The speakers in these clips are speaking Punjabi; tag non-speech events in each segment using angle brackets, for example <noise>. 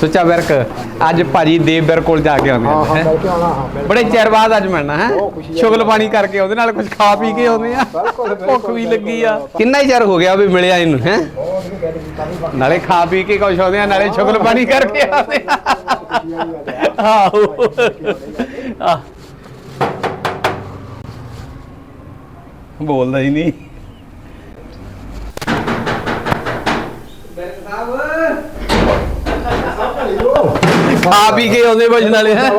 ਸੁੱਚਾ ਵਿਰਕ ਅੱਜ ਭਾਜੀ ਦੇਵਬਰ ਕੋਲ ਜਾ ਕੇ ਆਉਂਦੇ ਹਾਂ ਹਾਂ ਆ ਮਿਲ ਕੇ ਆਉਣਾ ਹਾਂ ਮਿਲ ਕੇ ਬੜੇ ਚਿਰ ਬਾਅਦ ਅੱਜ ਮਿਲਣਾ ਹੈ? ਬਹੁਤ ਖੁਸ਼ੀ ਹੈ। ਸ਼ੁਗਲ ਪਾਣੀ ਕਰਕੇ ਉਹਦੇ ਨਾਲ ਕੁਝ ਖਾ ਪੀ ਕੇ ਆਉਂਦੇ ਆ। ਬਿਲਕੁਲ, ਬਿਲਕੁਲ, ਭੁੱਖ ਵੀ ਲੱਗੀ ਆ। ਕਿੰਨਾ ਹੀ ਚਿਰ ਹੋ ਗਿਆ ਵੀ ਮਿਲਿਆ ਇਹਨੂੰ ਹੈ? ਬਹੁਤ ਵਧੀਆ ਗੱਲ ਕੀਤਾ ਵੀ ਬਾਕੀ ਨਾਲੇ ਖਾ ਪੀ ਕੇ ਕੁਝ ਆਉਂਦੇ ਆ ਨਾਲੇ ਸ਼ੁਗਲ ਪਾਣੀ ਕਰਕੇ ਆਉਂਦੇ ਆ। ਖੁਸ਼ੀਆਂ ਦੀ ਗੱਲ ਹੈ ਆਹੋ। ਆਹ। ਬੋਲਦਾ ਹੀ ਨਹੀਂ। ਖਾ ਪੀ ਕੇ ਆਉਂਦੇ ਭਜਨ ਵਾਲੇ। ਹੈ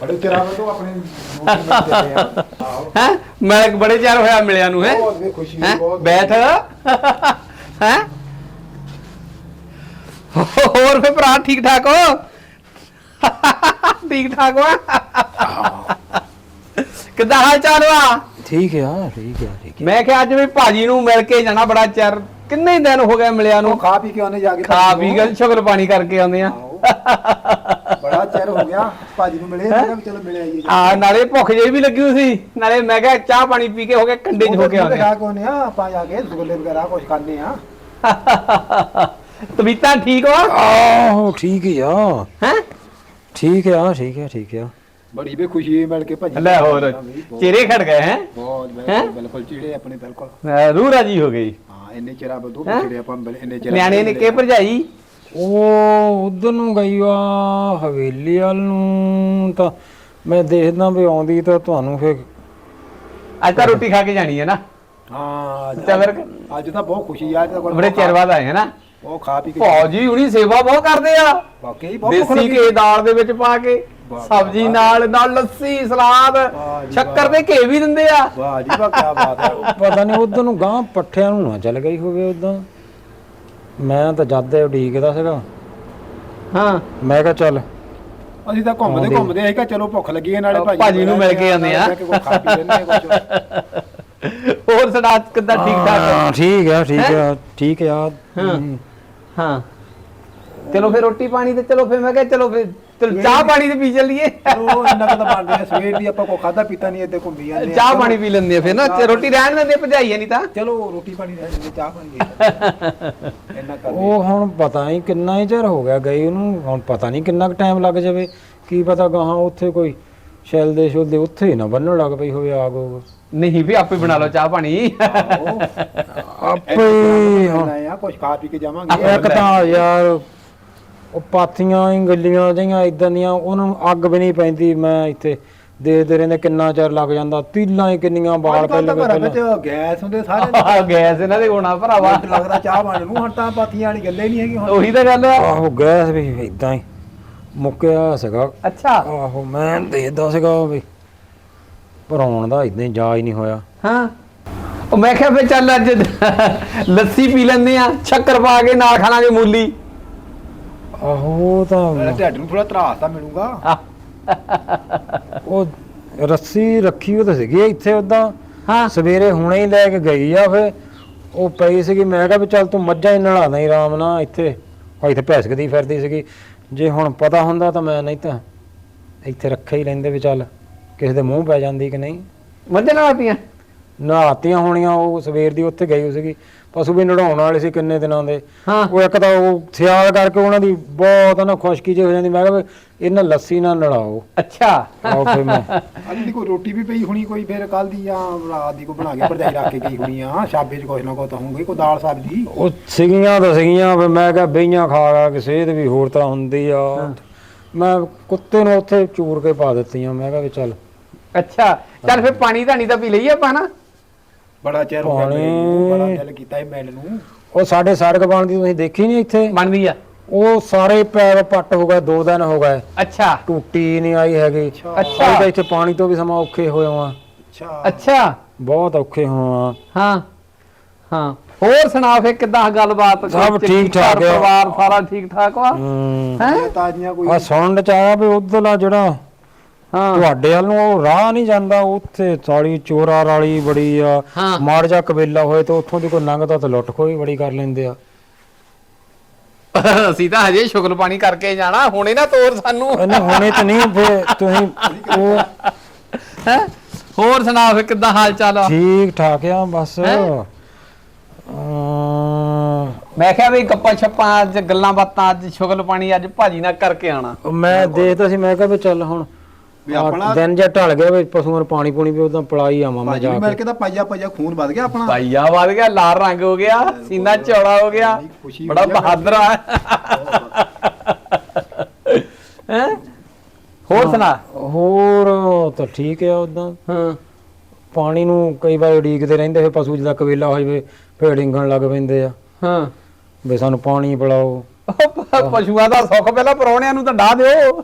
ਬੜੇ ਚਿਰਾਂ ਤੋਂ ਆਪਣੇ ਆ ਹੈ? ਮੈਂ ਬੜੇ ਚਿਰ ਹੋਇਆ ਮਿਲਿਆ ਨੂੰ ਹੈ? ਬਹੁਤ ਵੀ ਖੁਸ਼ੀ ਹੈਂ? ਬਹੁਤ ਬੈਠ। ਹੈ? ਹੋਰ ਫੇ ਭਰਾ ਠੀਕ ਠਾਕ ਹੋ? ਠੀਕ ਠਾਕ ਹੋ? ਕਿੱਦਾਂ ਹਾਲ ਚਾਲ ਵਾ? ਠੀਕ ਆ ਠੀਕ ਆ ਠੀਕ ਮੈਂ ਕਿਹਾ ਅੱਜ ਵੀ ਭਾਜੀ ਨੂੰ ਮਿਲ ਕੇ ਜਾਣਾ ਬੜਾ ਚਿਰ। ਕਿੰਨੇ ਹੀ ਦਿਨ ਹੋ ਗਏ ਮਿਲਿਆ ਉਹ ਨੂੰ ਖਾ ਪੀ ਕੇ ਆਉਂਦੇ ਜਾ ਕੇ ਖਾ ਪੀ ਕੇ ਸ਼ੁਕਰ ਪਾਣੀ ਕਰਕੇ ਆਉਂਦੇ ਆ। ਆਹੋ। ਬੜਾ ਚਿਰ ਹੋ ਗਿਆ ਭਾਜੀ ਨੂੰ ਮਿਲੇ ਮੈਂ ਕਿਹਾ ਵੀ ਚਲੋ ਮਿਲ ਆਈਏ ਆ ਨਾਲੇ ਭੁੱਖ ਜਿਹੀ ਵੀ ਲੱਗੀ ਹੋਈ ਸੀ। ਨਾਲੇ ਮੈਂ ਕਿਹਾ ਚਾਹ ਪਾਣੀ ਪੀ ਕੇ ਹੋ ਕੇ ਕੰਡੇ 'ਚ ਹੋ ਕੇ ਆਉਂਦੇ ਆ। ਖਾ ਕੇ ਆਉਂਦੇ ਆ ਆਪਾਂ ਜਾ ਕੇ ਸੁਗਲੇ ਵਗੈਰਾ ਕੁਝ ਖਾਣੇ ਆ। ਤਬੀਤਾਂ ਠੀਕ ਹੋ ਆਹੋ ਠੀਕ ਹੀ ਆ। ਹੈ? ਠੀਕ ਆ ਠੀਕ ਆ ਠੀਕ ਆ। ਬੜੀ ਵੀ ਖੁਸ਼ੀ ਮਿਲ ਕੇ ਭਾਜੀ ਲੈ ਹੋਰ ਚਿਹਰੇ ਖੜ ਗਏ ਹੈ? ਬਹੁਤ ਹੈਂ? ਬਿਲਕੁਲ ਬਿਲਕੁਲ ਚਿੜੇ ਆਪਣੇ ਬਿਲਕੁਲ। ਰੂਹ ਰਾਜੀ ਹੋ ਗਈ। ਹਾਂ ਇੰਨੇ ਚਿਰਾਂ ਬਦੋ ਹੈਂ? ਚਿੜੇ ਆਪਾਂ ਬਿਲ- ਇੰਨੇ ਚਿਰਾਂ ਨਿਆਣੇ ਨੇ ਕੇ ਭਰਜਾਈ ਉਹ ਉਧਰ ਨੂੰ ਗਈ ਆ ਹਵੇਲੀ ਵੱਲ ਨੂੰ ਤਾਂ ਮੈਂ ਦੇਖਦਾ ਵੀ ਆਉਂਦੀ ਤਾਂ ਤੁਹਾਨੂੰ ਫੇਰ ਅੱਜ ਤਾਂ ਰੋਟੀ ਖਾ ਕੇ ਜਾਣੀ ਹੈ ਨਾ ਹਾਂ ਅੱਜ- ਚੱਲ ਫਿਰ। ਅੱਜ ਤਾਂ ਬਹੁਤ ਖੁਸ਼ੀ ਆ ਅੱਜ ਤਾਂ ਬੜੇ ਚਿਰ ਬਾਅਦ ਆਏ ਹੈ ਨਾ ਉਹ ਖਾ ਪੀ ਕੇ ਭੌਜੀ ਹੁਣੀ ਸੇਵਾ ਬਹੁਤ ਕਰਦੇ ਆ ਵਾਕਈ ਬਹੁਤ ਭੁੱਖ ਦੇਸੀ ਲੱਗੀ। ਦਾਲ ਦੇ ਵਿੱਚ ਪਾ ਕੇ ਸਬਜ਼ੀ। ਨਾਲ ਨਾਲ ਲੱਸੀ ਸਲਾਦ ਸ਼ੱਕਰ। ਤੇ ਘੇ ਵੀ ਦਿੰਦੇ ਆ ਵਾਹ ਜੀ ਵਾਹ ਕੀ ਬਾਤ ਹੈ <laughs> ਪਤਾ ਨਹੀਂ ਉਧਰ ਨੂੰ ਗਾਂ ਪੱਠਿਆਂ ਨੂੰ ਨਾ ਚੱਲ ਗਈ ਹੋਵੇ ਉਦਾਂ ਮੈਂ ਤਾਂ ਜਦ ਉਡੀਕਦਾ ਸੀਗਾ ਹਾਂ ਮੈਂ ਕਿਹਾ ਚੱਲ ਅਸੀਂ ਤਾਂ ਘੁੰਮਦੇ। ਘੁੰਮਦੇ ਅਸੀਂ ਕਿਹਾ ਚਲੋ ਭੁੱਖ ਲੱਗੀ ਹੈ ਨਾਲੇ ਭਾਜੀ ਭਾਜੀ ਨੂੰ ਮਿਲ ਕੇ ਆਉਂਦੇ ਆ। <laughs> ਹੋਰ ਸਦਾ ਕਿੱਦਾਂ ਠੀਕ ਠਾਕ ਹਾਂ, ਠੀਕ ਆ ਠੀਕ ਹੈਂ? ਆ ਠੀਕ ਆ। ਹਾਂ ਚਲੋ ਫਿਰ ਰੋਟੀ ਪਾਣੀ ਤੇ ਚਲੋ ਫਿਰ ਮੈਂ ਕਿਹਾ ਚਲੋ ਫਿਰ ਚਲੋ ਚਾਹ ਪਾਣੀ ਤੇ ਪੀ ਚੱਲੀਏ। ਉਹ ਇੰਨਾ ਕੁ ਤਾਂ ਬਣ ਰਿਹਾ ਸਵੇਰ ਦੀ ਆਪਾਂ ਕੋ ਖਾਦਾ ਪੀਤਾ ਨਹੀਂ ਇੱਥੇ ਘੁੰਮੀ ਜਾਂਦੇ ਆ। ਚਾਹ ਪਾਣੀ ਪੀ ਲੈਂਦੇ ਆ ਫਿਰ ਨਾ ਰੋਟੀ ਰਹਿਣ ਦਿੰਦੇ ਆ, ਭਜਾਈਏ ਨਹੀਂ ਤਾਂ। ਚਲੋ ਰੋਟੀ ਪਾਣੀ ਰਹਿ ਜਾਂਦੇ ਚਾਹ ਪਾਣੀ ਇੰਨਾ ਕਰ ਉਹ ਹੁਣ ਪਤਾ ਨਹੀਂ ਕਿੰਨਾ ਹੀ ਚਿਰ ਹੋ ਗਿਆ ਗਈ ਉਹਨੂੰ ਹੁਣ ਪਤਾ ਨਹੀਂ ਕਿੰਨਾ ਕੁ ਟਾਈਮ ਲੱਗ ਜਾਵੇ। ਕੀ ਪਤਾ ਗਾਹਾਂ ਉੱਥੇ ਕੋਈ ਸ਼ੈਲ ਦੇ ਸ਼ੁਲ ਦੇ ਉੱਥੇ ਹੀ ਨਾ ਬੰਨਣ ਲੱਗ ਪਈ ਹੋਵੇ ਆਗ ਉਹ। ਨਹੀਂ ਵੀ ਆਪੇ ਬਣਾ ਲਓ ਚਾਹ ਪਾਣੀ। ਆਪੇ ਹੀ ਹੁਣ। ਆ ਕੁਝ ਖਾ ਪੀ ਕੇ ਜਾਵਾਂਗੇ। ਇੱਕ ਤਾਂ ਯਾਰ ਉਹ ਪਾਥੀਆਂ ਹੀ ਗੱਲੀਆਂ ਜਿਹੀਆਂ ਇਦਾਂ ਦੀਆਂ ਉਹਨਾਂ ਨੂੰ ਅੱਗ ਵੀ ਨਹੀਂ ਪੈਂਦੀ ਮੈਂ ਇੱਥੇ ਦੇਖਦੇ ਰਹਿੰਦੇ ਕਿੰਨਾ ਚਿਰ ਲੱਗ ਜਾਂਦਾ ਤੀਲਾਂ ਹੀ ਕਿੰਨੀਆਂ ਬਾਲ ਤਾਂ ਪਹਿਲੇ ਘਰਾਂ ਵਿੱਚ ਗੈਸ ਹੁੰਦੇ ਸਾਰੇ ਆ ਗੈਸ ਇਹਨਾਂ ਦੇ ਹੋਣਾ ਭਰਾਵਾ। ਮਿੰਟ ਲੱਗਦਾ ਚਾਹ ਬਣ ਨੂੰ ਹੁਣ ਤਾਂ ਪਾਥੀਆਂ ਵਾਲੀ ਗੱਲੇ ਨਹੀਂ ਹੈਗੀ ਹੁਣ। ਉਹੀ ਤਾਂ ਗੱਲ ਆ। ਆਹੋ ਗੈਸ ਵੀ ਇਦਾਂ ਹੀ ਮੁੱਕਿਆ ਸੀਗਾ। ਅੱਛਾ। ਆਹੋ ਮੈਂ ਦੇਖਦਾ ਸੀਗਾ ਵੀ ਭਰਾਉਣ ਦਾ ਇਦਾਂ ਹੀ ਜਾ ਹੀ ਨਹੀਂ ਹੋਇਆ। ਹਾਂ। ਉਹ ਮੈਂ ਕਿਹਾ ਫੇ ਚੱਲ ਅੱਜ ਲੱਸੀ ਪੀ ਲੈਂਦੇ ਆ ਸ਼ੱਕਰ ਪਾ ਕੇ ਨਾਲ ਖਾਣਾਗੇ ਮੂਲੀ। ਆਹੋ ਉਹ ਤਾਂ ਢਿੱਡ ਨੂੰ ਥੋੜਾ ਤਰਾਸ ਤਾਂ ਮਿਲੂਗਾ। ਆ, ਉਹ ਰੱਸੀ ਰੱਖੀ ਉਹ ਤਾਂ ਸੀਗੀ ਇੱਥੇ ਉਦਾਂ ਹਾਂ। ਸਵੇਰੇ ਹੁਣੇ ਹੀ ਲੈ ਕੇ ਗਈ ਆ ਫੇ ਉਹ ਪਈ ਸੀਗੀ ਮੈਂ ਕਿਹਾ ਵੀ ਚੱਲ ਤੂੰ ਮੱਝਾਂ ਹੀ ਨਲਾ ਦੇ ਆਰਾਮ ਨਾਲ ਇੱਥੇ। ਉਹ ਇੱਥੇ ਭੈਸਕਦੀ ਫਿਰਦੀ ਸੀਗੀ। ਜੇ ਹੁਣ ਪਤਾ ਹੁੰਦਾ ਤਾਂ ਮੈਂ ਨਹੀਂ ਤਾਂ ਇੱਥੇ ਰੱਖੇ ਹੀ ਲੈਂਦੇ ਵੀ ਚੱਲ ਕਿਸੇ ਦੇ ਮੂੰਹ ਪੈ ਜਾਂਦੀ ਕਿ ਨਹੀਂ। ਮੱਝਾਂ ਨਾਲ ਪੀਆਂ ਨਹਾਤੀਆਂ ਹੋਣੀਆਂ ਉਹ ਸਵੇਰ ਦੀ ਉੱਥੇ ਗਈ ਹੋਈ ਸੀਗੀ। ਪਸ਼ੂ ਵੀ ਨੜਾਉਣ ਵਾਲੇ ਸੀ ਕਿੰਨੇ ਦਿਨਾਂ ਦੇ। ਹਾਂ। ਉਹ ਇੱਕ ਤਾਂ ਉਹ ਸਿਆਲ ਕਰਕੇ ਉਹਨਾਂ ਦੀ ਬਹੁਤ ਨਾ ਖੁਸ਼ਕੀ ਜਿਹੀ ਹੋ ਜਾਂਦੀ। ਮੈਂ ਕਿਹਾ ਵੀ ਇਹਨਾਂ ਲੱਸੀ ਨਾਲ ਨੜਾਓ ਅੱਛਾ। ਆਓ ਫਿਰ ਮੈਂ। ਅੱਜ ਦੀ ਕੋਈ ਰੋਟੀ ਵੀ ਪਈ ਹੋਣੀ ਕੋਈ ਫਿਰ ਕੱਲ ਦੀ ਜਾਂ ਰਾਤ ਦੀ ਕੋਈ ਬਣਾ ਕੇ ਭਰਜਾਈ ਰੱਖ ਕੇ ਗਈ ਹੋਣੀ ਆ? ਸ਼ਾਬੇ 'ਚ ਕੁਛ ਨਾ ਕੁਛ ਤਾਂ ਹੋਊਗਾ ਕੋਈ ਦਾਲ ਸਬਜ਼ੀ? ਉਹ ਸੀਗੀਆਂ ਤਾਂ ਸੀਗੀਆਂ ਫਿਰ ਮੈਂ ਕਿਹਾ ਬਈਆਂ ਖਾ ਖਾ ਕੇ ਸਿਹਤ ਵੀ ਹੋਰ ਤਰ੍ਹਾਂ ਹੁੰਦੀ ਆ। ਮੈਂ ਕੁੱਤੇ ਨੂੰ ਉੱਥੇ ਚੂਰ ਕੇ ਪਾ ਦਿੱਤੀਆਂ ਮੈਂ ਕਿਹਾ ਵੀ ਚੱਲ। ਅੱਛਾ ਚੱਲ ਫੇ ਪਾਣੀ ਧਾਣੀ ਤਾਂ ਪੀ ਲਈਏ ਆਪਾਂ ਨਾ। ਬੜਾ ਚਿਰ ਹੋ ਗਿਆ ਮੈਨੂੰ, ਬੜਾ ਦਿਲ ਕੀਤਾ ਇਹ ਮਿਲ ਨੂੰ। ਉਹ ਸਾਡੇ ਸੜਕ ਬਣਦੀ ਤੁਸੀਂ ਦੇਖੀ ਨਹੀਂ ਇੱਥੇ? ਬਣਦੀ ਆ। ਉਹ ਸਾਰੇ ਪੈਰ ਪੱਟ ਹੋ ਗਏ ਦੋ ਦਿਨ ਹੋ ਗਏ। ਅੱਛਾ। ਟੂਟੀ ਨਹੀਂ ਆਈ ਹੈਗੀ। ਅੱਛਾ। ਅੱਛਾ। ਅਸੀਂ ਤਾਂ ਇੱਥੇ ਪਾਣੀ ਤੋਂ ਵੀ ਸਮਾਂ ਔਖੇ ਹੋਏ ਆ ਅੱਛਾ। ਅੱਛਾ। ਬਹੁਤ ਔਖੇ ਆ ਹਾਂ। ਹਾਂ। ਹੋਰ ਸੁਣਾ ਫੇ ਕਿੱਦਾਂ ਗੱਲਬਾਤ? ਸਭ ਠੀਕ ਠਾਕ ਆ। ਪਰਿਵਾਰ ਸਾਰਾ ਠੀਕ ਠਾਕ ਵਾ? ਹੂੰ। ਹੈ? ਤਾਜ਼ੀਆਂ ਕੋਈ ਆ ਸੁਣਨ ਚ ਆਇਆ ਵੀ ਉਧਰਲਾ ਜਿਹੜਾ ਹਾਂ। ਤੁਹਾਡੇ ਵੱਲ ਨੂੰ ਉਹ ਰਾਹ ਨਹੀਂ ਜਾਂਦਾ ਉੱਥੇ ਸਾਲੀ ਚੋਰਾ ਵਾਲੀ ਬੜੀ ਆ। ਹਾਂ। ਮਾੜ ਜਾ ਕਬੀਲਾ ਹੋਏ ਤੇ ਉੱਥੋਂ ਦੀ ਕੋਈ ਲੰਘਦਾ ਤੇ ਲੁੱਟ ਖੋਹੀ ਬੜੀ ਕਰ ਲੈਂਦੇ ਆ। ਅਸੀਂ ਤਾਂ ਹਜੇ ਸ਼ੁਗਲ ਪਾਣੀ ਕਰਕੇ ਜਾਣਾ ਹੁਣੇ ਨਾ ਤੋਰ ਸਾਨੂੰ। ਇਹਨੇ ਹੁਣੇ ਤੇ ਨਹੀਂ ਫੇ ਤੁਸੀਂ ਉਹ ਹੈ? ਹੋਰ ਸੁਣਾ ਫੇ ਕਿੱਦਾਂ ਹਾਲ ਚਾਲ ਆ? ਠੀਕ ਠਾਕ ਆ ਬਸ। ਹੈਂ? ਅਮ, ਮੈਂ ਕਿਹਾ ਵੀ ਗੱਪਾਂ ਛੱਪਾਂ ਅੱਜ ਗੱਲਾਂ ਬਾਤਾਂ ਅੱਜ ਸ਼ੁਗਲ ਪਾਣੀ ਅੱਜ ਭਾਜੀ ਨਾਲ ਕਰਕੇ ਆਣਾ। ਮੈਂ ਦੇਖਦਾ ਸੀ ਮੈਂ ਕਿਹਾ ਵੀ ਚੱਲ ਹੁਣ ਵੀ ਆਪਣਾ- ਦਿਨ ਜਿਹਾ ਢਲ ਗਿਆ ਵੀ ਪਸ਼ੂਆਂ ਨੂੰ ਪਾਣੀ ਪੂਣੀ ਵੀ ਉਦਾਂ ਪਲਾਈ ਆਵਾਂ ਮੈਂ ਭਾਜੀ ਜਾ ਮਿਲ ਕੇ। ਕੇ ਤਾਂ ਪਾਈਆ ਪਾਈਆ ਖੂਨ ਵੱਧ ਗਿਆ ਆਪਣਾ। ਭਾਈਆ ਵੱਧ ਗਿਆ ਲਾਲ ਰੰਗ ਹੋ ਗਿਆ ਸੀਨਾ ਚੌੜਾ ਹੋ ਗਿਆ ਨਹੀਂ, ਖੁਸ਼ੀ ਬੜਾ ਹੋਈ ਆ। ਬਹਾਦਰ। ਆ ਹੈ? ਹੋਰ ਸੁਣਾ। ਹੋਰ ਤਾਂ ਠੀਕ ਆ ਉਦਾਂ ਹਾਂ। ਪਾਣੀ ਨੂੰ ਕਈ ਵਾਰ ਉਡੀਕਦੇ ਰਹਿੰਦੇ ਫਿਰ ਪਸ਼ੂ ਜਦੋਂ ਕਵੇਲਾ ਹੋ ਜਾਵੇ ਫੇਰ ਡਿੰਗਣ ਲੱਗ ਪੈਂਦੇ ਆ। ਹਾਂ। ਵੀ ਸਾਨੂੰ ਪਾਣੀ ਪਿਲਾਓ। ਪਸ਼ੂਆਂ ਦਾ ਸੁੱਖ ਪਹਿਲਾਂ ਪਰੌਣਿਆਂ ਨੂੰ ਤਾਂ ਡਾ ਦਿਓ।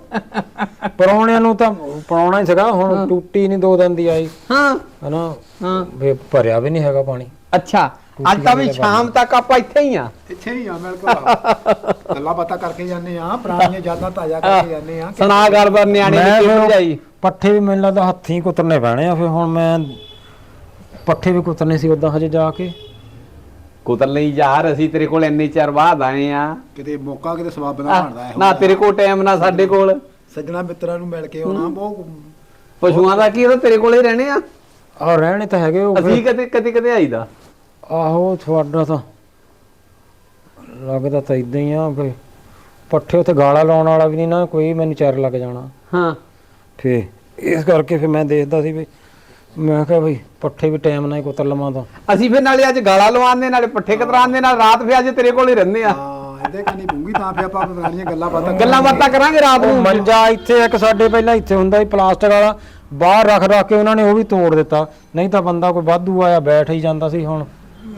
ਪਰੌਣਿਆਂ ਨੂੰ ਤਾਂ ਪਾਉਣਾ ਹੀ ਸੀਗਾ ਹੁਣ ਟੂਟੀ ਨਹੀਂ ਦੋ ਦਿਨ ਦੀ ਆਈ। ਹਾਂ। ਹਨਾ? ਹਾਂ। ਵੀ ਭਰਿਆ ਵੀ ਨਹੀਂ ਹੈਗਾ ਪਾਣੀ। ਅੱਛਾ ਅੱਜ ਤਾਂ ਵੀ ਸ਼ਾਮ ਤੱਕ ਆਪਾਂ ਇੱਥੇ ਹੀ ਆ ਇੱਥੇ ਹੀ ਆ ਮੇਰੇ ਕੋਲ ਗੱਲਾਂ ਬਾਤਾਂ ਕਰਕੇ ਜਾਂਦੇ ਆ ਪੁਰਾਣੀਆਂ ਯਾਦਾਂ ਤਾਜ਼ਾ ਕਰਕੇ ਜਾਂਦੇ ਆ ਸੁਣਾ ਗੱਲਬਾਤ ਨਿਆਣੇ ਮੈਂ ਦੀ ਫਿਰ- ਕਿਉਂ ਜਾਈ ਪੱਠੇ ਵੀ ਮੈਨੂੰ ਲੱਗਦਾ ਹੱਥੀਂ ਕੁਤਰਨੇ ਪੈਣੇ ਆ ਫਿਰ ਹੁਣ ਮੈਂ ਪੱਠੇ ਵੀ ਕੁਤਰਨੇ ਸੀ ਉਦਾਂ ਹਜੇ ਜਾ ਕੇ। ਕੁਤਰ ਲਈ ਯਾਰ ਅਸੀਂ ਤੇਰੇ ਕੋਲ ਇੰਨੇ ਚਿਰ ਬਾਅਦ ਆਏ ਆ। ਕਿਤੇ ਮੌਕਾ ਕਿਤੇ ਸਵਾਬ ਨਾ ਬਣਦਾ ਇਹੋ ਨਾ ਤੇਰੇ ਕੋਲ ਟਾਈਮ ਨਾ ਸਾਡੇ ਕੋਲ। ਸੱਜਣਾ ਮਿੱਤਰਾਂ ਨੂੰ ਮਿਲ ਕੇ ਆਉਣਾ ਬਹੁਤ ਪਸ਼ੂਆਂ ਦਾ ਕੀ ਉਹ ਤੇਰੇ ਕੋਲੇ ਹੀ ਰਹਿਣੇ ਆ? ਆ ਰਹਿਣੇ ਤਾਂ ਹੈਗੇ ਉਹ ਅਸੀਂ ਫਿਰ- ਕਦੇ ਕਦੇ ਕਦੇ ਆਈਦਾ। ਆਹੋ ਤੁਹਾਡਾ ਤਾਂ ਲੱਗਦਾ ਤਾਂ ਇਦਾਂ ਹੀ ਆ ਫੇ ਪੱਠੇ ਉੱਥੇ ਗਾਲਾ ਲਾਉਣ ਵਾਲਾ ਵੀ ਨਹੀਂ ਨਾ ਕੋਈ ਮੈਨੂੰ ਚਰ ਲੱਗ ਜਾਣਾ। ਹਾਂ। ਫੇ ਇਸ ਕਰਕੇ ਫੇ ਮੈਂ ਦੇਖਦਾ ਸੀ ਵੀ ਮੈਂ ਕਿਹਾ ਬਈ ਪੱਠੇ ਵੀ ਟਾਈਮ ਨਾਲ ਹੀ ਕੁਤਰ ਲਵਾਂ ਤਾਂ। ਅਸੀਂ ਫਿਰ ਨਾਲੇ ਅੱਜ ਗਾਲਾਂ ਲਵਾਉਣ ਦੇ ਨਾਲੇ ਪੱਠੇ ਕਤਰਾਉਣ ਦੇ ਨਾਲ ਰਾਤ ਫਿਰ ਅੱਜ ਤੇਰੇ ਕੋਲ ਹੀ ਰਹਿੰਦੇ ਆ। ਹਾਂ ਇਹਦੇ ਕੰਨੀ ਪੂੰਗੀ ਤਾਂ ਫਿਰ ਆਪਾਂ ਪੁਰਾਣੀਆਂ ਗੱਲਾਂ ਬਾਤਾਂ ਗੱਲਾਂ ਬਾਤਾਂ ਕਰਾਂਗੇ ਰਾਤ ਉਹ ਨੂੰ ਮੰਜਾ ਇੱਥੇ ਇੱਕ ਸਾਡੇ ਪਹਿਲਾਂ ਇੱਥੇ ਹੁੰਦਾ ਸੀ ਪਲਾਸਟਿਕ ਵਾਲਾ। ਬਾਹਰ ਰੱਖ ਰੱਖ ਕੇ ਉਹਨਾਂ ਨੇ ਉਹ ਵੀ ਤੋੜ ਦਿੱਤਾ। ਨਹੀਂ ਤਾਂ ਬੰਦਾ ਕੋਈ ਵਾਧੂ ਆਇਆ ਬੈਠ ਹੀ ਜਾਂਦਾ ਸੀ ਹੁਣ।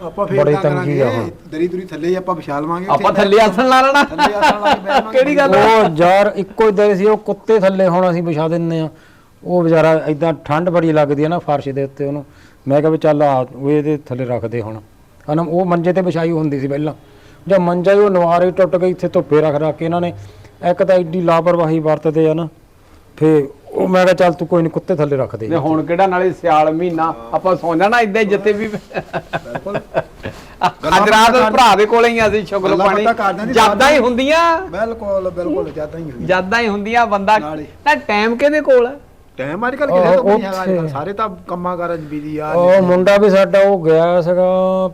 ਆਪਾਂ ਫੇਰ ਬੜੀ ਤਾਂ ਤੰਗੀ ਆ ਕਰਾਂਗੇ। ਹੁਣ। ਦਰੀ ਦੁਰੀ ਥੱਲੇ ਹੀ ਆਪਾਂ ਵਿਛਾ ਲਵਾਂਗੇ ਆਪਾਂ ਥੱਲੇ ਆਸਣ ਲਾ ਲੈਣਾ। ਥੱਲੇ ਆਸਣ ਲਾ ਕੇ ਬਹਿ ਜਾਵਾਂਗੇ। ਕਿਹੜੀ ਗੱਲ ਉਹ ਯਾਰ ਇੱਕੋ ਹੀ ਦਰ ਸੀ ਉਹ ਕੁੱਤੇ ਥੱਲੇ ਹੁਣ ਅਸੀਂ ਵਿਛਾ ਦਿੰਨੇ ਆ। ਉਹ ਵਿਚਾਰਾ ਇਦਾਂ ਠੰਡ ਬੜੀ ਲੱਗਦੀ ਹੈ ਨਾ ਫਰਸ਼ ਦੇ ਉੱਤੇ ਉਹਨੂੰ। ਮੈਂ ਕਿਹਾ ਵੀ ਚੱਲ ਆ ਉਹ ਇਹਦੇ ਥੱਲੇ ਰੱਖਦੇ ਹੁਣ। ਹਨਾ ਉਹ ਮੰਜੇ ਤੇ ਵਿਛਾਈ ਹੁੰਦੀ ਸੀ ਪਹਿਲਾਂ। ਜਦ ਮੰਜਾ ਹੀ ਉਹ ਨਵਾਰੇ ਟੁੱਟ ਗਈ ਇੱਥੇ ਧੁੱਪੇ ਰੱਖ ਰੱਖ ਕੇ ਇਹਨਾਂ ਨੇ ਇੱਕ ਤਾਂ ਐਡੀ ਲਾਪਰਵਾਹੀ ਵਰਤਦੇ ਆ ਨਾ ਫੇ ਉਹ ਮੈਂ ਕਿਹਾ ਚੱਲ ਤੂੰ ਕੋਈ ਨਹੀਂ ਕੁੱਤੇ ਥੱਲੇ ਰੱਖ ਦੇ। ਹੁਣ ਕਿਹੜਾ ਨਾਲੇ ਸਿਆਲ ਮਹੀਨਾ ਆਪਾਂ ਸੌਂ ਜਾਣਾ ਇਦਾਂ ਜਿੱਥੇ ਵੀ। ਬਿਲਕੁਲ। ਅੱਜ ਰਾਤ ਭਰਾ ਦੇ ਕੋਲੇ ਹੀ ਆ ਅਸੀਂ ਸ਼ੁਗਲ ਗੱਲਾਂ ਪਾਣੀ। ਬਾਤਾਂ ਹੀ ਹੁੰਦੀਆਂ। ਬਿਲਕੁਲ ਬਿਲਕੁਲ ਜ਼ਿਆਦਾ ਹੀ ਹੋਈ ਜ਼ਿਆਦਾ ਹੀ ਹੁੰਦੀਆਂ ਬੰਦਾ। ਨਾਲੇ। ਨਾ ਟਾਈਮ ਕਿਹਦੇ ਕੋਲ ਆ? ਟਾਈਮ ਅੱਜ ਕੱਲ ਕਿਹਦੇ ਤੋਂ ਨਹੀਂ ਹੈਗਾ ਅੱਜ ਕੱਲ੍ਹ। ਉੱਥੇ। ਸਾਰੇ ਤਾਂ ਕੰਮਾਂ ਕਾਰਾਂ 'ਚ ਬਿਜ਼ੀ ਆ ਉਹ ਮੁੰਡਾ ਵੀ ਸਾਡਾ ਉਹ ਗਿਆ ਸੀਗਾ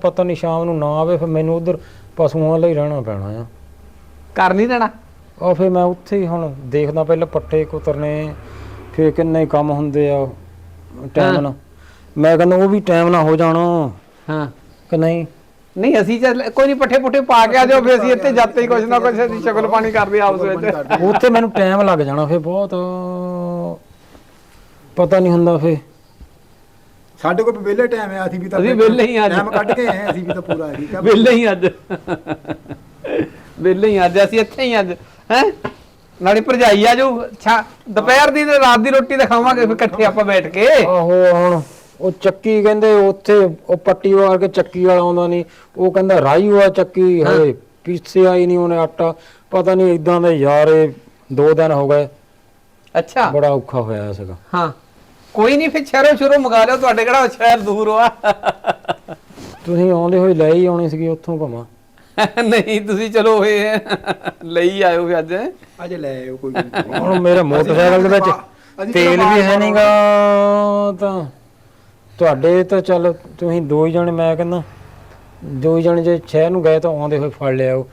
ਪਤਾ ਨਹੀਂ ਸ਼ਾਮ ਨੂੰ ਨਾ ਆਵੇ ਫਿਰ ਮੈਨੂੰ ਉਧਰ ਪਸ਼ੂਆਂ ਲਈ ਰਹਿਣਾ ਪੈਣਾ ਆ। ਕਰ ਨਹੀਂ ਦੇਣਾ ਉਹ ਫਿਰ ਮੈਂ ਉੱਥੇ ਹੀ ਹੁਣ ਦੇਖਦਾ ਪਹਿਲਾਂ ਪੱਠੇ ਕੁਤਰਨੇ ਫਿਰ ਕਿੰਨੇ ਕੰਮ ਹੁੰਦੇ ਆ ਟਾਈਮ ਨਾਲ। ਮੈਂ ਕਹਿੰਦਾ ਉਹ ਵੀ ਟਾਈਮ ਨਾਲ ਹੋ ਜਾਣਾ। ਹਾਂ। ਕਿ ਨਹੀਂ? ਨਹੀਂ ਅਸੀਂ ਚੱਲ ਕੋਈ ਨਹੀਂ ਪੱਠੇ ਪੁੱਠੇ ਪਾ ਕੇ ਆ ਜਾਓ ਫਿਰ ਅਸੀਂ ਇੱਥੇ ਜਾਂਦੇ ਹੀ ਕੁਛ ਨਾ ਕੁਛ ਅਸੀਂ ਸ਼ੁਗਲ ਪਾਣੀ ਕਰਦੇ ਆ ਆਪਸ ਵਿੱਚ। ਉੱਥੇ ਮੈਨੂੰ ਟਾਈਮ ਲੱਗ ਜਾਣਾ ਫਿਰ ਬਹੁਤ। ਪਤਾ ਨਹੀਂ ਹੁੰਦਾ ਫਿਰ ਸਾਡੇ ਕੋਲ ਵਿਹਲੇ ਟਾਈਮ ਹੈ ਅਸੀਂ ਵੀ ਤਾਂ ਅਸੀਂ ਵਿਹਲੇ ਹੀ ਅੱਜ। ਟਾਈਮ ਕੱਢ ਕੇ ਆਏ ਹਾਂ, ਅਸੀਂ ਵੀ ਤਾਂ ਪੂਰਾ ਠੀਕ ਆ ਵਿਹਲੇ ਹੀ ਅੱਜ। ਵਿਹਲੇ ਹੀ ਅੱਜ ਅਸੀਂ ਇੱਥੇ ਹੀ ਅੱਜ। ਹੈ? ਨਾਲੇ ਭਰਜਾਈ ਆ ਜੋ ਦੁਪਹਿਰ ਦੀ ਤੇ ਰਾਤ ਦੀ ਰੋਟੀ ਤਾਂ ਖਾਵਾਂਗੇ ਫਿਰ ਇਕੱਠੇ ਆਪਾਂ ਬੈਠ ਕੇ। ਆਹੋ ਹੁਣ ਉਹ ਚੱਕੀ ਕਹਿੰਦੇ ਉੱਥੇ ਉਹ ਪੱਟੀ ਵਾਰ ਕੇ ਚੱਕੀ ਵਾਲਾ ਆਉਂਦਾ ਨਹੀਂ। ਉਹ ਕਹਿੰਦਾ ਰਾਈ ਹੋਆ ਚੱਕੀ ਹਏ ਪੀਸਿਆ ਹੀ ਨਹੀਂ ਉਹਨੇ ਆਟਾ। ਪਤਾ ਨਹੀਂ ਇਦਾਂ ਦੇ ਯਾਰ ਇਹ ਦੋ ਦਿਨ ਹੋ ਗਏ। ਅੱਛਾ। ਬੜਾ ਔਖਾ ਹੋਇਆ ਸੀਗਾ। ਹਾਂ। ਕੋਈ ਨਹੀਂ ਫਿਰ ਸ਼ਹਿਰੋਂ ਸ਼ੁਰੂ ਮੰਗਾ ਲਿਓ ਤੁਹਾਡੇ ਕਿਹੜਾ ਸ਼ਹਿਰ ਦੂਰ ਆ। ਤੁਸੀਂ ਆਉਂਦੇ ਹੋਏ ਲੈ ਹੀ ਆਉਣੀ ਸੀਗੀ ਉੱਥੋਂ ਭਾਵਾਂ। ਨਹੀਂ ਤੁਸੀਂ ਚਲੋ ਇਹ ਲਈ ਆਇਓ ਫਿਰ ਅੱਜ। ਅੱਜ ਲੈ ਆਇਓ ਕੋਈ। ਹੁਣ ਮੇਰੇ ਮੋਟਰਸਾਈਕਲ ਦੇ ਵਿੱਚ ਤੇਲ ਵੀ ਹੈ ਨਹੀਂਗਾ ਤਾਂ। ਤੁਹਾਡੇ ਤਾਂ ਚੱਲ ਤੁਸੀਂ ਦੋ ਹੀ ਜਣੇ ਮੈਂ ਕਹਿੰਦਾ ਦੋ ਹੀ ਜਣੇ ਜੇ ਸ਼ਹਿਰ ਨੂੰ ਗਏ ਤਾਂ ਆਉਂਦੇ ਹੋਏ ਫੜ ਲਿਆਓ।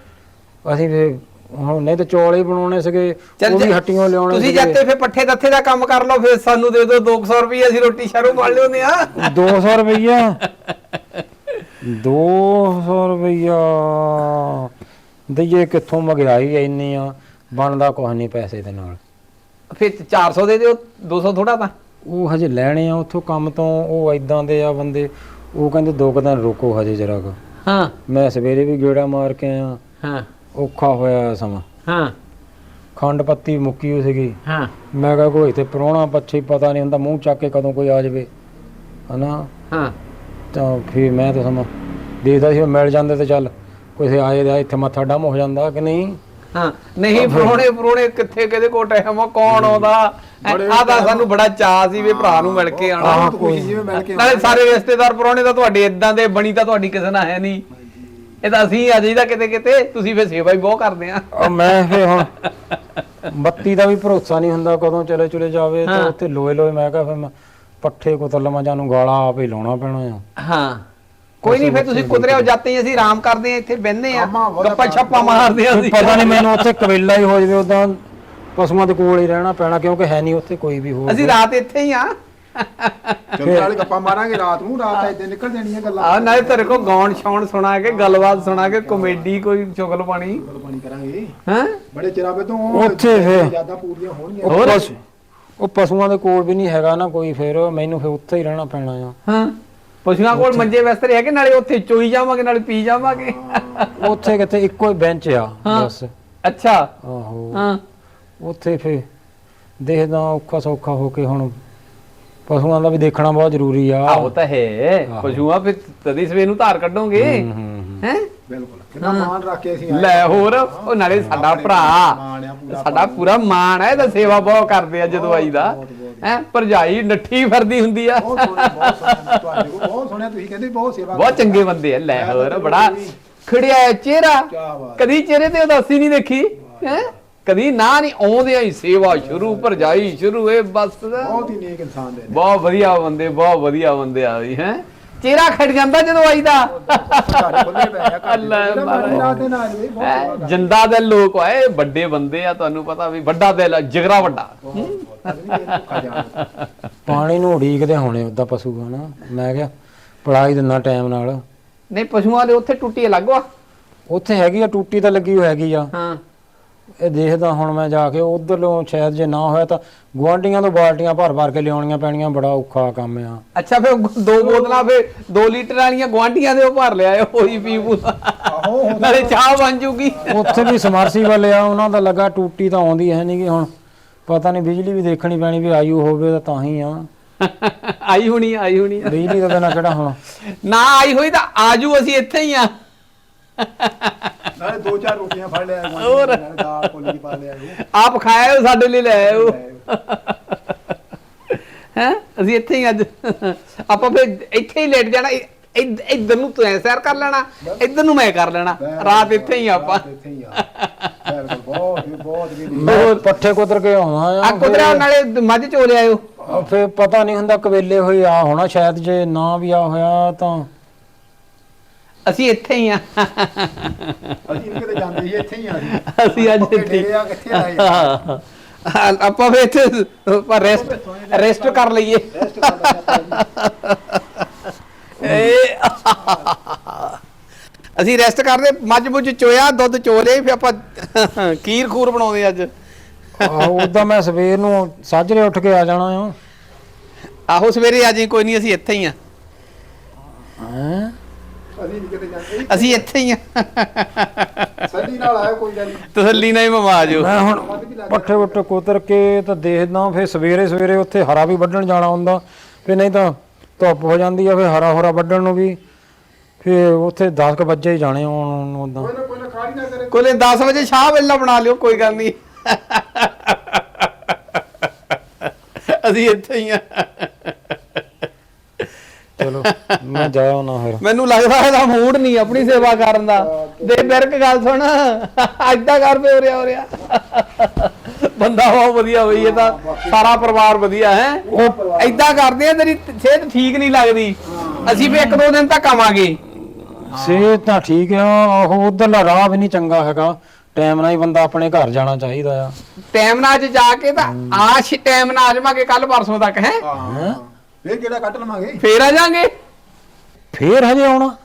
ਅਸੀਂ ਫੇ ਹੁਣ ਨਹੀਂ ਤਾਂ ਚੌਲ ਹੀ ਬਣਾਉਣੇ ਸੀਗੇ ਉਹ ਵੀ ਹੱਟੀਆਂ ਲਿਆਉਣੇ ਤੁਸੀਂ ਜਾਂਦੇ ਫਿਰ ਪੱਠੇ ਦੱਥੇ ਦਾ ਕੰਮ ਕਰ ਲਓ ਫਿਰ ਸਾਨੂੰ ਦੇ ਦਿਓ 200 ਰੁਪਏ ਅਸੀਂ ਰੋਟੀ ਸ਼ਹਿਰੋਂ ਫੜ ਲਿਓਨੇ ਆ 200 ਰੁਪਈਆ? 200 ਰੁਪਈਆ? ਦਈਏ ਕਿੱਥੋਂ ਮਗਿਆਈ ਇੰਨੀ ਆ ਬਣਦਾ ਕੁਛ ਨਹੀਂ ਪੈਸੇ ਦੇ ਨਾਲ। ਫਿਰ 400 ਦੇ ਦਿਓ 200 ਥੋੜਾ ਤਾਂ। ਉਹ ਹਜੇ ਲੈਣੇ ਆ ਉੱਥੋਂ ਕੰਮ ਤੋਂ ਉਹ ਐਦਾਂ ਦੇ ਆ ਬੰਦੇ ਉਹ ਕਹਿੰਦੇ ਦੋ ਕੁ ਦਿਨ ਰੁਕੋ ਹਜੇ ਜਰਾ ਕੁ। ਹਾਂ। ਮੈਂ ਸਵੇਰੇ ਵੀ ਗੇੜਾ ਮਾਰ ਕੇ ਆਇਆ। ਹਾਂ। ਔਖਾ ਹੋਇਆ ਸਮਾਂ। ਹਾਂ। ਖੰਡ ਪੱਤੀ ਮੁੱਕੀ ਹੋਈ ਸੀਗੀ। ਹਾਂ। ਮੈਂ ਕਿਹਾ ਕੋਈ ਤੇ ਪ੍ਰਾਹੁਣਾ ਪੱਛੀ ਪਤਾ ਨਹੀਂ ਹੁੰਦਾ ਮੂੰਹ ਚੱਕ ਕੇ ਕਦੋਂ ਕੋਈ ਆ ਜਾਵੇ। ਹਨਾ? ਹਾਂ। ਤਾਂ ਫਿਰ ਮੈਂ ਤਾਂ ਸਮਾਂ ਦੇਖਦਾ ਸੀ ਮਿਲ ਜਾਂਦੇ ਤੇ ਚੱਲ। ਕੋਈ ਆਏ ਦਾ ਇੱਥੇ ਮੱਥਾ ਡੰਮ ਹੋ ਜਾਂਦਾ ਕਿ ਨਹੀਂ? ਹਾਂ। ਨਹੀਂ ਪਰੋਣੇ ਪਰੋਣੇ ਕਿੱਥੇ ਕਿਹਦੇ ਕੋਲ ਟਾਈਮ ਆ? ਕੌਣ ਆਉਂਦਾ? ਆ ਤਾਂ ਸਾਨੂੰ ਬੜਾ ਚਾਅ ਸੀ ਵੀ ਭਰਾ ਨੂੰ ਮਿਲ ਕੇ ਆਣਾ ਬਹੁਤ ਖੁਸ਼ੀ ਜਿਵੇਂ ਮਿਲ ਕੇ ਨਾਲੇ ਸਾਰੇ ਰਿਸ਼ਤੇਦਾਰ ਪਰੋਣੇ ਤਾਂ ਤੁਹਾਡੇ ਇਦਾਂ ਦੇ ਬਣੀ ਤਾਂ ਤੁਹਾਡੀ ਕਿਸੇ ਨਾਲ ਹੈ ਨਹੀਂ। ਇਹ ਤਾਂ ਅਸੀਂ ਆ ਜਾਈਦਾ ਕਿਤੇ ਕਿਤੇ ਤੁਸੀਂ ਫਿਰ ਸੇਵਾ ਹੀ ਬਹੁਤ ਕਰਦੇ ਆ। ਉਹ ਮੈਂ ਫੇ ਹੁਣ ਬੱਤੀ ਦਾ ਵੀ ਭਰੋਸਾ ਨਹੀਂ ਹੁੰਦਾ ਕਦੋਂ ਚਲੇ ਚਲੇ ਜਾਵੇ ਤਾਂ। ਉੱਥੇ ਲੋਏ ਲੋਏ ਮੈਂ ਕਿਹਾ ਫਿਰ ਮੈਂ ਪੱਠੇ ਕੁਤਰ ਲਵਾਂ ਜਾਨੂੰ ਗਾਲਾ ਆਪ ਹੀ ਲਾਉਣਾ ਪੈਣਾ ਆ। ਹਾਂ। ਕੋਈ ਨਹੀਂ ਫਿਰ ਤੁਸੀਂ ਕੁਦਰੇ ਹੋ ਜਾਂਦੇ ਅਸੀਂ ਆਰਾਮ ਕਰਦੇ ਆ ਇੱਥੇ ਬਹਿੰਦੇ ਆ ਗੱਪਾਂ ਛੱਪਾਂ ਮਾਰਦੇ ਆ ਅਸੀਂ। ਪਤਾ ਨਹੀਂ ਮੈਨੂੰ ਉੱਥੇ ਕਬੀਲਾ ਹੀ ਹੋ ਜਾਵੇ ਉਦਾਂ ਪਸ਼ੂਆਂ ਦੇ ਕੋਲ ਹੀ ਰਹਿਣਾ ਪੈਣਾ ਕਿਉਂਕਿ ਹੈ ਨਹੀਂ ਉੱਥੇ ਕੋਈ ਵੀ ਹੋਰ। ਅਸੀਂ ਰਾਤ ਇੱਥੇ ਹੀ ਆ ਚੰਗੇ ਵਾਲੀ ਗੱਪਾਂ ਮਾਰਾਂਗੇ ਰਾਤ ਨੂੰ ਰਾਤ ਇੱਦਾਂ ਨਿਕਲ ਜਾਣੀਆਂ ਗੱਲਾਂ। ਆ ਨਾਲੇ ਤੇਰੇ ਕੋ ਗਾਉਣ ਛਾਉਣ ਸੁਣਾ ਕੇ ਗੱਲਬਾਤ ਸੁਣਾ ਕੇ ਕਮੇਡੀ ਕੋਈ ਚੁਗਲ ਪਾਣੀ। ਪਾਣੀ ਕਰਾਂਗੇ। ਹੈ? ਬੜੇ ਚਿਰਾਂ ਬਾਅਦ ਤੋਂ ਉੱਥੇ ਫਿਰ- ਜ਼ਿਆਦਾ ਪੂਰੀਆਂ ਹੋਣਗੀਆਂ। ਉਹ ਪਸ਼ੂ- ਉਹ ਪਸ਼ੂਆਂ ਦੇ ਕੋਲ ਵੀ ਨਹੀਂ ਹੈਗਾ ਨਾ ਕੋਈ ਫਿਰ ਮੈਨੂੰ ਫਿਰ ਉੱਥੇ ਹੀ ਰਹਿਣਾ ਪੈਣਾ ਆ। ਹਾਂ। ਪਸ਼ੂਆਂ ਕੋਲ ਮੰਜੇ ਬਿਸਤਰੇ ਹੈਗੇ ਨਾਲੇ ਉੱਥੇ ਚੋਈ ਜਾਵਾਂਗੇ ਨਾਲੇ ਪੀ ਜਾਵਾਂਗੇ। ਉੱਥੇ ਕਿਤੇ ਇੱਕੋ ਹੀ ਬੈਂਚ ਆ। ਬਸ। ਅੱਛਾ। ਆਹੋ। ਹਾਂ। ਉੱਥੇ ਫਿਰ ਦੇਖਦਾ ਔਖਾ ਸੌਖਾ ਹੋ ਕੇ ਹੁਣ ਪਸ਼ੂਆਂ ਦਾ ਵੀ ਦੇਖਣਾ ਬਹੁਤ ਜ਼ਰੂਰੀ ਆ। ਆਹੋ ਤਾਂ ਹੈ। ਪਸ਼ੂਆਂ ਫਿਰ ਤਦੀ ਸਵੇਰ ਨੂੰ ਧਾਰ ਕੱਢੋਗੇ। ਹੂੰ, ਬਿਲਕੁਲ। ਕਿੰਨਾ ਮਾਣ ਰੱਖ ਕੇ ਅਸੀਂ ਆਏ। ਲੈ ਹੋਰ ਉਹ ਨਾਲੇ ਸਾਡਾ ਭਰਾ। ਸਾਡਾ ਪੂਰਾ ਮਾਣ ਹੈ ਤਾਂ ਸੇਵਾ ਬਹੁਤ ਕਰਦੇ ਆ ਜਦੋਂ ਆਈਦਾ ਬਹੁਤ, ਬਹੁਤ। ਹੈ? ਭਰਜਾਈ ਨੱਠੀ ਫਿਰਦੀ ਹੁੰਦੀ ਆ। ਬਹੁਤ ਸੋਹਣੇ ਬਹੁਤ ਸੋਹਣੇ ਤੁਹਾਡੇ ਕੋਲ। ਬਹੁਤ ਸੋਹਣੇ ਤੁਸੀਂ ਕਹਿੰਦੇ ਬਹੁਤ ਸੇਵਾ ਬਹੁਤ ਚੰਗੇ ਬੰਦੇ ਆ। ਲੈ ਹੋਰ ਬੜਾ ਖੜਿਆ ਚਿਹਰਾ। ਕਿਆ ਬਾਤ ਕਦੀ ਚਿਹਰੇ ਤੇ ਉਦਾਸੀ ਨਹੀਂ ਦੇਖੀ। ਹੈ? ਕਦੀ ਨਾ ਨਹੀਂ ਆਉਂਦੇ ਹੀ ਸੇਵਾ ਸ਼ੁਰੂ ਭਰਜਾਈ ਸ਼ੁਰੂ ਇਹ ਬਸ ਬਹੁਤ ਹੀ ਨੇਕ ਇਨਸਾਨ ਦੇ ਨੇ। ਬਹੁਤ ਵਧੀਆ ਬੰਦੇ ਬਹੁਤ ਵਧੀਆ ਬੰਦੇ ਆ ਵੀ ਹੈ? ਚਿਹਰਾ ਖੜ ਜਾਂਦਾ ਜਦੋਂ ਆਈਦਾ। ਆ ਅੱਲਾ ਜਿੰਦਾ ਦੇ ਲੋਕ ਆਏ ਵੱਡੇ ਬੰਦੇ ਆ ਤੁਹਾਨੂੰ ਪਤਾ ਵੀ ਵੱਡਾ ਦਿਲ ਆ ਜਿਗਰਾ ਵੱਡਾ। ਪਾਣੀ ਨੂੰ ਉਡੀਕਦੇ ਹੋਣੇ ਉਦਾਂ ਪਸ਼ੂ ਹਨਾ ਮੈਂ ਕਿਹਾ ਪੜਾਈ ਦਿੰਦਾ ਟਾਈਮ ਨਾਲ। ਨਹੀਂ ਪਸ਼ੂਆਂ ਦੇ ਉੱਥੇ ਟੁੱਟੀ ਅਲੱਗ ਵਾ ਉੱਥੇ ਹੈਗੀ ਆ ਟੂਟੀ ਤਾਂ ਲੱਗੀ ਹੋਈ ਹੈਗੀ ਆ। ਹਾਂ। ਇਹ ਦੇਖਦਾ ਹੁਣ ਮੈਂ ਜਾ ਕੇ ਉਧਰਲੋਂ ਸ਼ਾਇਦ ਜੇ ਨਾ ਹੋਇਆ ਤਾਂ ਗੁਆਂਢੀਆਂ ਤੋਂ ਬਾਲਟੀਆਂ ਭਰ ਭਰ ਕੇ ਲਿਆਉਣੀਆਂ ਪੈਣੀਆਂ ਬੜਾ ਔਖਾ ਕੰਮ ਆ। ਅੱਛਾ ਫਿਰ ਦੋ ਬੋਤਲਾਂ ਫਿਰ 2 ਲੀਟਰ ਵਾਲੀਆਂ ਗੁਆਂਢੀਆਂ ਦੇ ਉਹ ਭਰ ਲਿਆ ਉਹੀ ਪੀ ਪੂ ਆਹੋ ਹੋ ਨਾਲੇ ਚਾਹ ਬਣ ਜੂਗੀ। ਉੱਥੇ ਵੀ ਸਮਰਸੀਬਲ ਆ ਉਹਨਾਂ ਦਾ ਲੱਗਾ ਟੂਟੀ ਤਾਂ ਆਉਂਦੀ ਹੈ ਨਹੀਂ ਕਿ ਹੁਣ। ਪਤਾ ਨਹੀਂ ਬਿਜਲੀ ਵੀ ਦੇਖਣੀ ਪੈਣੀ ਵੀ ਆਯੂ ਹੋਵੇ ਤਾਂ ਤਾਂ ਹੀ ਆ। ਆਈ ਹੋਣੀ ਆਈ ਹੋਣੀ ਬਿਜਲੀ ਦਾ ਬਿਨਾਂ ਕਿਹੜਾ ਹੁਣ। ਨਾ ਆਈ ਹੋਈ ਤਾਂ ਆਜੂ ਅਸੀਂ ਇੱਥੇ ਹੀ ਆ। ਨਾਲੇ ਦੋ ਚਾਰ ਰੋਟੀਆਂ ਫੜ ਲਿਆ ਹੋਰ। ਦਾਲ ਕੋਲੀ ਪਾ ਲਿਆ ਆਪ ਖਾਇਓ ਸਾਡੇ ਲਈ ਲੈ ਆਇਓ। ਹੈ? ਅਸੀਂ ਇੱਥੇ ਹੀ ਅੱਜ ਆਪਾਂ ਫਿਰ ਇੱਥੇ ਹੀ ਲੇਟ ਜਾਣਾ ਇੱਧਰ ਨੂੰ ਤੂੰ ਐ ਸੈਰ ਕਰ ਲੈਣਾ ਇੱਧਰ ਨੂੰ ਮੈਂ ਕਰ ਲੈਣਾ ਰਾਤ ਇੱਥੇ ਹੀ ਆਪਾਂ। ਇੱਥੇ ਹੀ ਆ। ਬਹੁਤ ਹੀ ਬਹੁਤ ਮੈਂ ਪੱਠੇ ਕੁਤਰ ਕੇ ਆਉਣਾ ਆ ਆ ਕੁਦਰਾ ਨਾਲੇ ਮੱਝ ਚੋ ਲਿਆਇਓ। ਫਿਰ- ਫਿਰ ਪਤਾ ਨਹੀਂ ਹੁੰਦਾ ਕਵੇਲੇ ਹੋਏ ਆ ਹੋਣਾ ਸ਼ਾਇਦ ਜੇ ਨਾ ਵੀ ਆ ਹੋਇਆ ਤਾਂ ਅਸੀਂ ਇੱਥੇ ਹੀ ਆ। ਅਸੀਂ ਕਿਤੇ ਜਾਂਦੇ ਸੀ ਇੱਥੇ ਹੀ ਆ ਅਸੀਂ। ਅੱਜ ਪੱਕੇ ਇੱਥੇ। ਡੇਰੇ ਆ ਕਿੱਥੇ ਆਏ ਆ ਹਾਂ, ਆਪਾਂ ਵੀ ਇੱਥੇ ਰੈਸਟ ਰੈਸਟ ਕਰ ਲਈਏ। ਰੈਸਟ ਕਰ। ਇਹ ਅਸੀਂ ਰੈਸਟ ਕਰਦੇ ਮੱਝ ਮੁੱਝ ਚੋਇਆ ਦੁੱਧ ਚੋ ਲਏ ਫਿਰ ਆਪਾਂ ਖੀਰ ਖੂਰ ਬਣਾਉਂਦੇ ਅੱਜ। ਆਹੋ ਉਦਾਂ ਮੈਂ ਸਵੇਰ ਨੂੰ ਸਾਜਰੇ ਉੱਠ ਕੇ ਆ ਜਾਣਾ ਆ। ਆਹੋ ਸਵੇਰੇ ਆ ਜੀ ਕੋਈ ਨਹੀਂ ਅਸੀਂ ਇੱਥੇ ਹੀ ਆ। ਹੈਂ? ਅਸੀਂ ਨੀ ਕਿਤੇ ਜਾਂਦੇ। ਅਸੀਂ ਇੱਥੇ ਹੀ ਆ। ਸੱਦੀ ਨਾਲ ਆਇਆ ਕੋਈ ਗੱਲ ਨਹੀਂ ਤਸੱਲੀ ਨਾਲ ਹੀ ਮਵਾ ਜੋ ਮੈਂ ਹੁਣ ਪੱਠੇ ਪੁੱਠੇ ਕੁਤਰ ਕੇ ਤਾਂ ਦੇਖਦਾ ਫਿਰ ਸਵੇਰੇ ਸਵੇਰੇ ਉੱਥੇ ਹਰਾ ਵੀ ਵੱਢਣ ਜਾਣਾ ਹੁੰਦਾ। ਫਿਰ ਨਹੀਂ ਤਾਂ ਧੁੱਪ ਹੋ ਜਾਂਦੀ ਆ ਫਿਰ ਹਰਾ ਹੋਰਾ ਵੱਢਣ ਨੂੰ ਵੀ। ਫਿਰ ਉੱਥੇ 10 ਕੁ ਵਜੇ ਹੀ ਜਾਣੇ ਆਉਣ ਨੂੰ ਉਦਾਂ ਕੋਈ ਨਾ ਕੋਈ ਨਾ ਖਾੜੀ ਨਾ ਕਰੇ। ਕੋਲੇ 10 ਵਜੇ ਸ਼ਾਹ ਵੇਲਾ ਬਣਾ ਲਿਓ ਕੋਈ ਗੱਲ ਨਹੀਂ ਅਸੀਂ ਇੱਥੇ ਹੀ ਆ। ਚਲੋ ਮੈਂ ਜਾ ਆਉਣਾ ਫਿਰ। ਮੈਨੂੰ ਲੱਗਦਾ ਇਹਦਾ ਮੂਡ ਨਹੀਂ ਆਪਣੀ ਸੇਵਾ ਕਰਨ ਦਾ। ਦੇ ਬਿਰਕ ਗੱਲ ਸੁਣ ਐਦਾਂ ਕਰ ਪੇ ਉਰਿਆ ਉਰਿਆ ਬੰਦਾ ਬਹੁਤ ਵਧੀਆ ਬਈ ਇਹ ਤਾਂ ਸਾਰਾ ਪਰਿਵਾਰ ਵਧੀਆ ਹੈ। ਉਹ ਐਦਾਂ ਕਰਦੇ ਆ ਤੇਰੀ ਸਿਹਤ ਠੀਕ ਨਹੀਂ ਲੱਗਦੀ। ਅਸੀਂ ਵੀ ਇੱਕ ਦੋ ਦਿਨ ਤੱਕ ਆਵਾਂਗੇ। ਸਿਹਤ ਤਾਂ ਠੀਕ ਆ ਉਹ ਉਧਰਲਾ ਰਾਹ ਵੀ ਨਹੀਂ ਚੰਗਾ ਹੈਗਾ। ਟਾਈਮ ਨਾਲ ਹੀ ਬੰਦਾ ਆਪਣੇ ਘਰ ਜਾਣਾ ਚਾਹੀਦਾ ਆ। ਟਾਈਮ ਨਾਲ ਅੱਜ ਜਾ ਕੇ ਤਾਂ ਆਸ਼ ਟਾਈਮ ਨਾਲ ਆ ਜਾਵਾਂਗੇ ਕੱਲ ਪਰਸੋਂ ਤੱਕ ਹੈ? ਹਾਂ? ਫੇਰ ਕਿਹੜਾ ਕੱਟ ਲਵਾਂਗੇ? ਫੇਰ ਆ ਜਾਾਂਗੇ। ਫੇਰ ਹਜੇ ਆਉਣਾ।